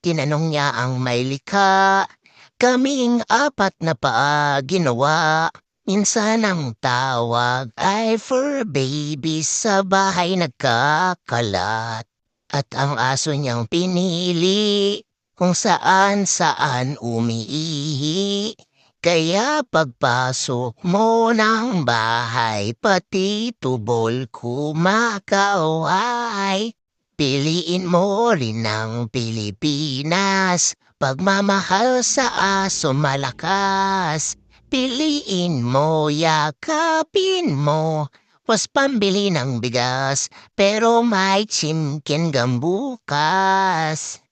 Tinanong niya ang may likha. Kaming apat na paa ginawa. Minsan ang tawag ay fur baby sa bahay nagkakalat. At ang aso niyang pinili kung saan saan umiihi. Kaya pagpasok mo ng bahay, pati tubol kumakaway. Piliin mo rin ng Pilipinas, pagmamahal sa aso malakas. Piliin mo, yakapin mo, was pambili ng bigas, pero may chimkin gambukas.